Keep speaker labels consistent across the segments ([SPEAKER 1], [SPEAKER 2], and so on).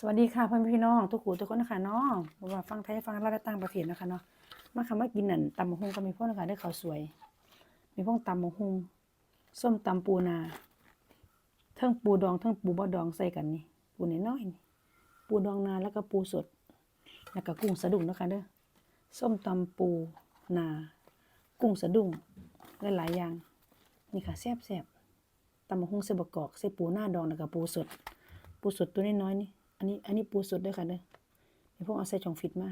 [SPEAKER 1] สวัสดีค่ะพ่อพี่น้องทุกหูทุกคนนะคะเนาะบ่ว่าฟังไทยฟังลาวและต่างประเทศนะคะเนาะมาคำว่ากินนั่นตำบักหุ่งก็มีพวกนะคะได้ข้าวสวย มีพวกตำบักหุ่งส้มตำปูนาเทิงปูดองเทิงปูบ่ดองใส่กันนี่ปูน้อยนี่ปูดองนาแล้วก็ปูสด แล้วก็กุ้งสะดุ้งนะคะเด้อส้มตำปูนา กุ้งสะดุ้งหลายๆอย่างนี่ค่ะแซ่บๆตำบักหุ่งใส่บะกอกใส่ปูหน้าดองแล้วก็ปูสด ปูสดตัวน้อยๆนี่ อันนี้ อันนี้ปูสดด้วยค่ะเด้อมีพวกเอาใส่ช่องฟิตมา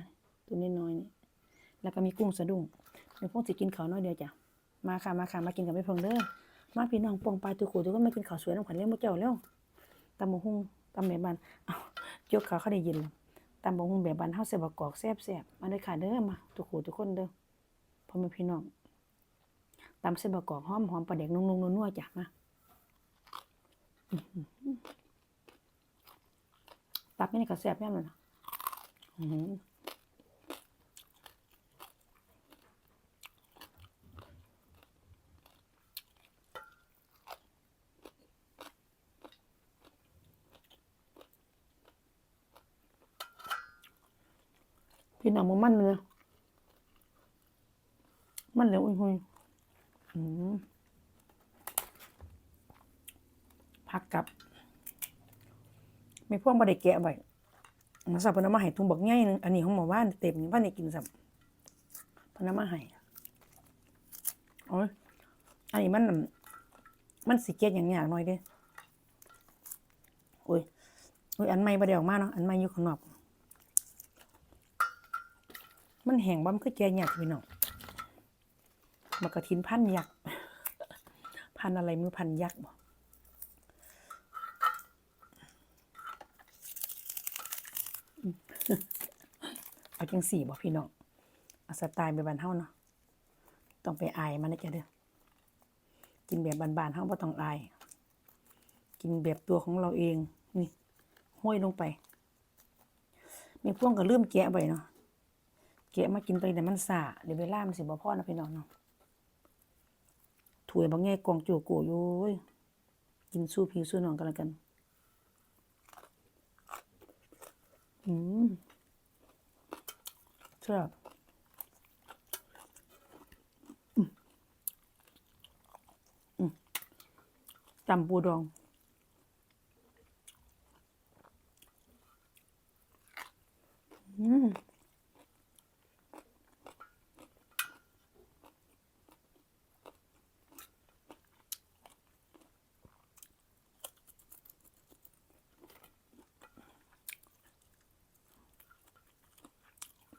[SPEAKER 1] ตัวน้อยนี่แล้วก็มีกุ้งสะดุ้งมีพวกสิกินข้าวน้อยเดียวจ้ะมาค่ะมาค่ะมากินกับแม่พงเด้อมาพี่น้องปองปลาตัวโขทุกคนมากินข้าวสวยน้ำขวัญเลี้ยงมื้อเจ้าแล้วตำบักหุ่งตำแบบบานเอ้ายกขาเขาได้ยินตำบักหุ่งแบบบานเฮาใส่บักอกแซ่บๆมาเด้ค่ะเด้อมาตัวโขทุกคนเด้อพ่อแม่พี่น้องตำใส่บักอกหอมหอมปลาแดกนุ่งๆนัวจ้ะมา ตับนี่ก็แซ่บแน่นอนนะพี่น้องมันมันเนื้อมันเหลวอุ้ยหุยผักกับ ไม่พ่วงบ่ได้แกะไว้มาสับพนมาให้ถุงบักใหญ่นึงอันนี้ของหมอว่านเต็มอยู่ว่านี่กินสับพนมาให้โอ้ยอันนี้มัน มันสิเก็ดอย่างยากหน่อยเด้โอ้ยโอ้ยอันใหม่บ่ได้ออกมาเนาะอันใหม่อยู่ข้างนอก มันแห้งบ่มันคือแกะยากพี่น้องมันกระทินพันยักษ์พันอะไรมือพันยักษ์บ่ เอาจังสี่บ่พี่น้องเอาสไตล์แบบบ้านเฮาเนาะต้องไปอายมันนะจ๊ะเด้อกินแบบบ้านๆเฮาบ่ต้องอาย กินแบบตัวของเราเองนี่ห้อยลงไปมีพ่วงก็ลืมแกะไว้เนาะแกะมากินไปแต่มันซ่าเดี๋ยวเวลามันสิบ่พอนะพี่น้องเนาะถ้วยบางแง่กองโจโกอยู่เว้ยกินสู้พี่สู้น้องกันแล้วกันอืม แซ่บอืมอืมตำปูดองอืม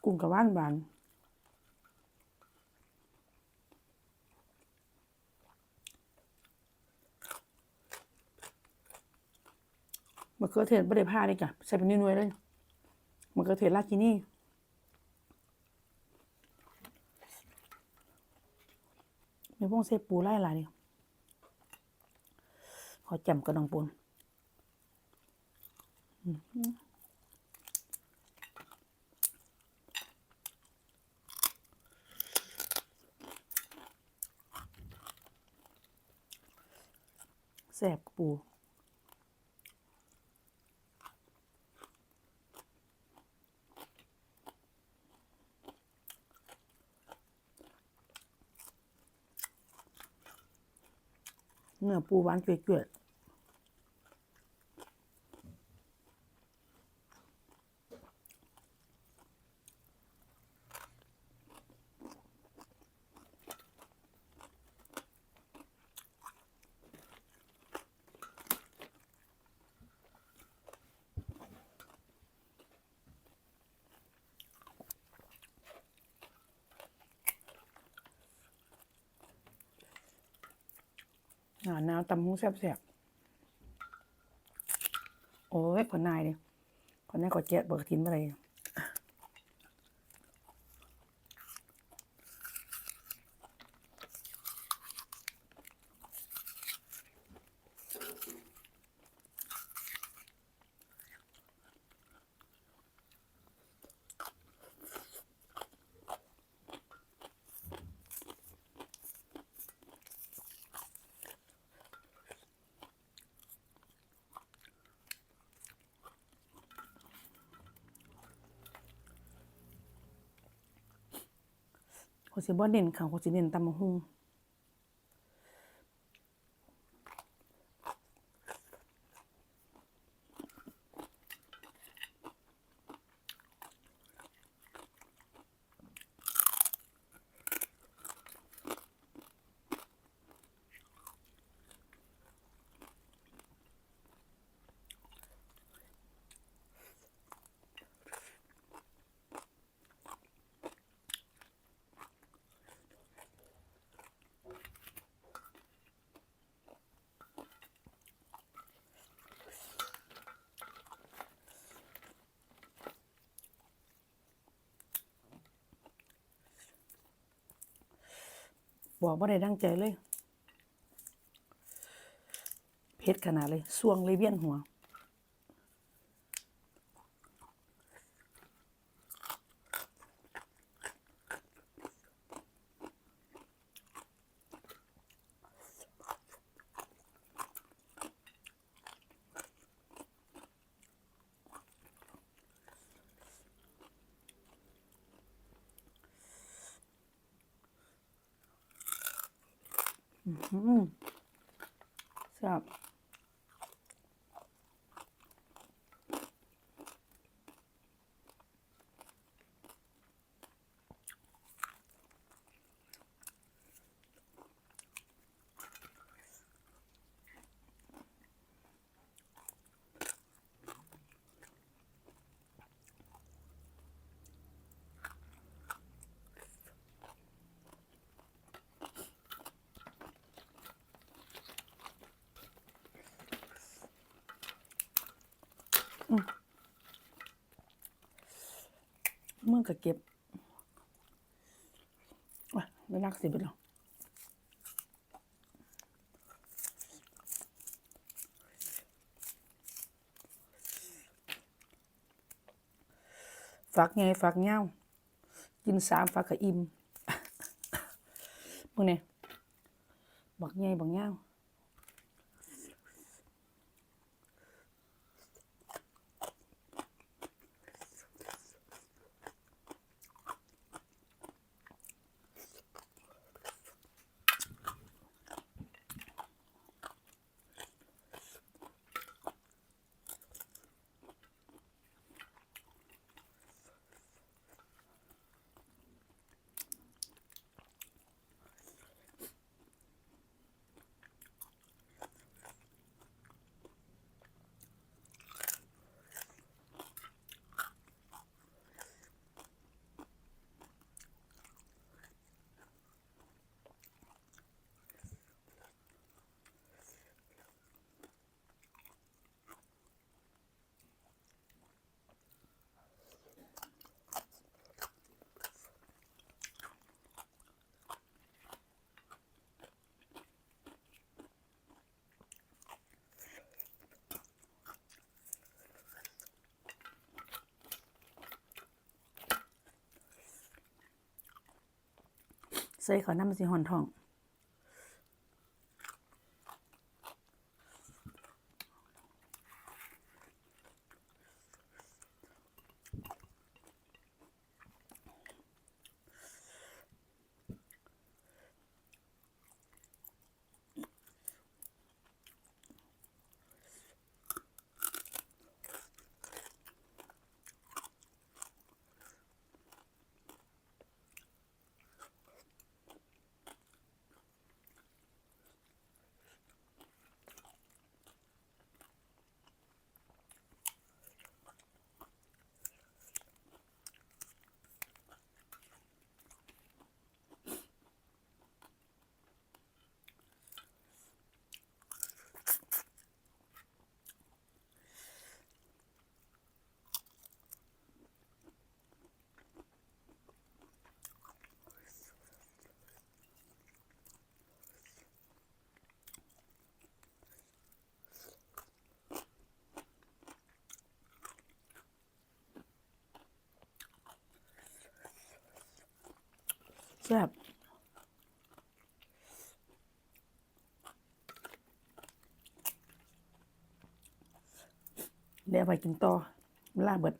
[SPEAKER 1] กุ้งกับว่านบานมะเขือเทศไม่ได้ผ้าเลยจ้ะใส่เป็นน้ยๆเลยมะเขือเทศราชินี่มีพวกเซปูไล่หลายเลยขอจำกระดองปูนอื้ แสบปูเนื้อปูหวานเกลือ หนาวหนาวตำมุ้แซ่บๆโอ้ยขอนายดิขอนายกอดเจี๊ยบเบิกทิ้นอะไร อยสิบ่เน้นข้าวข้อยสิเน้นตำบักหุ่ง บอกบ่ได้ดั้งใจเลย เพชรขนาดเลยสวงเลยเวียนหัว อืมแซ่บ มึงก็เก็บว่ะไม่รักสิบไปหรอกฝักไงฝักเงากินสามฝักก็อิ่มมึงเนี่ยบักไงบักเงา ใส่ขาวน้ำมันสิหอนทอง ซ่บเดี๋ยวไปกินต่อลาบเบิด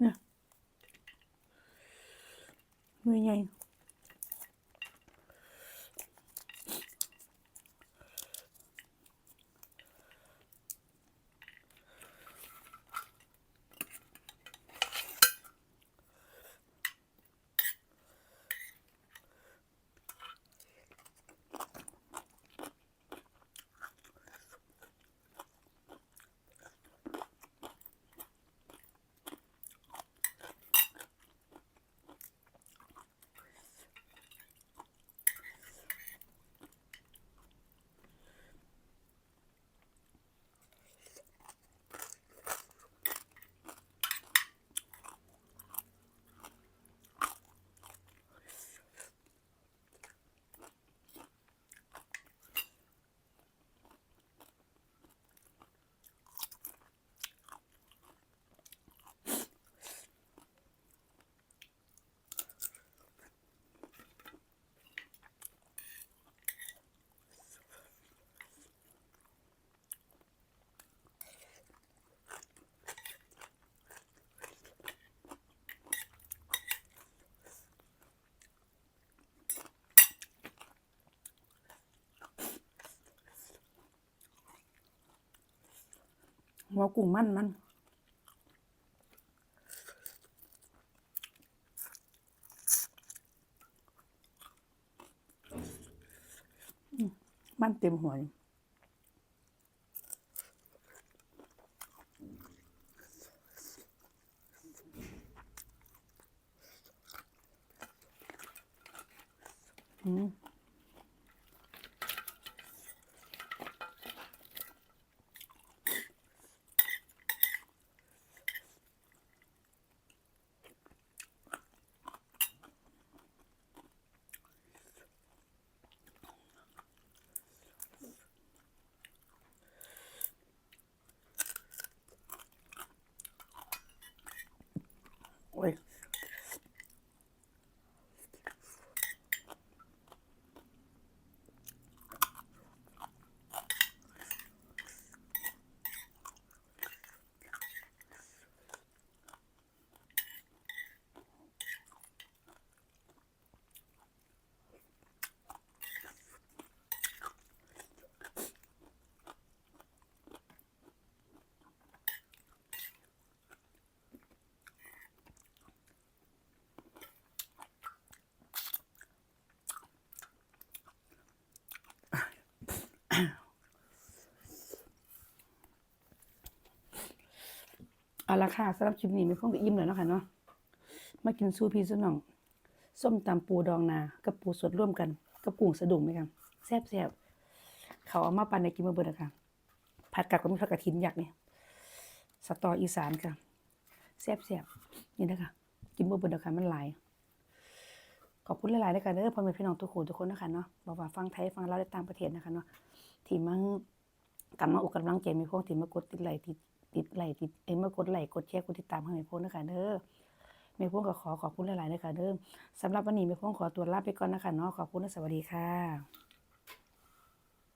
[SPEAKER 1] เนี่ยมือใหญ่ หัวกุ้งมันมันมมันเต็มหัวอยู่อืม โอ้ยเอา ละค่ะสำหรับคลิปนี้ไม่คงจะอิ่มแล้วเนาะค่ะเนาะมากินซูพีซูน้องส้มตำปูดองนากับปูสดร่วมกัน กับกุ้งสะดุ้งไหมครับแซ่บแซ่บเขาเอามาปั่นในกินมาเบิดอะค่ะผัดกับกับมีผักกระถินยักเนี่ยสตออีสานค่ะแซ่บแซ่บนี่นะคะกินบ่เบิดอะค่ะมันหลายขอบคุณหลายๆเลยค่ะเด้อพ่อแม่พี่น้องทุกคนทุกคนนะคะเนาะบอกว่าฟังไทยฟังลาได้ตางประเทศนะคะเนาะที่มันกำลังอกกำลังใจมีพวกที่มากดติดไลค์ติด ติดไลค์ติดเอ็มากดไลค์กดแชร์กดติดตามให้แม่พวกนะคะเด้อแม่พวกก็ขอขอบคุณหลายๆนะคะเด้อสำหรับวันนี้แม่พวงขอตัวลาไปก่อนนะคะเนาะขอบคุณและสวัสดีค่ะ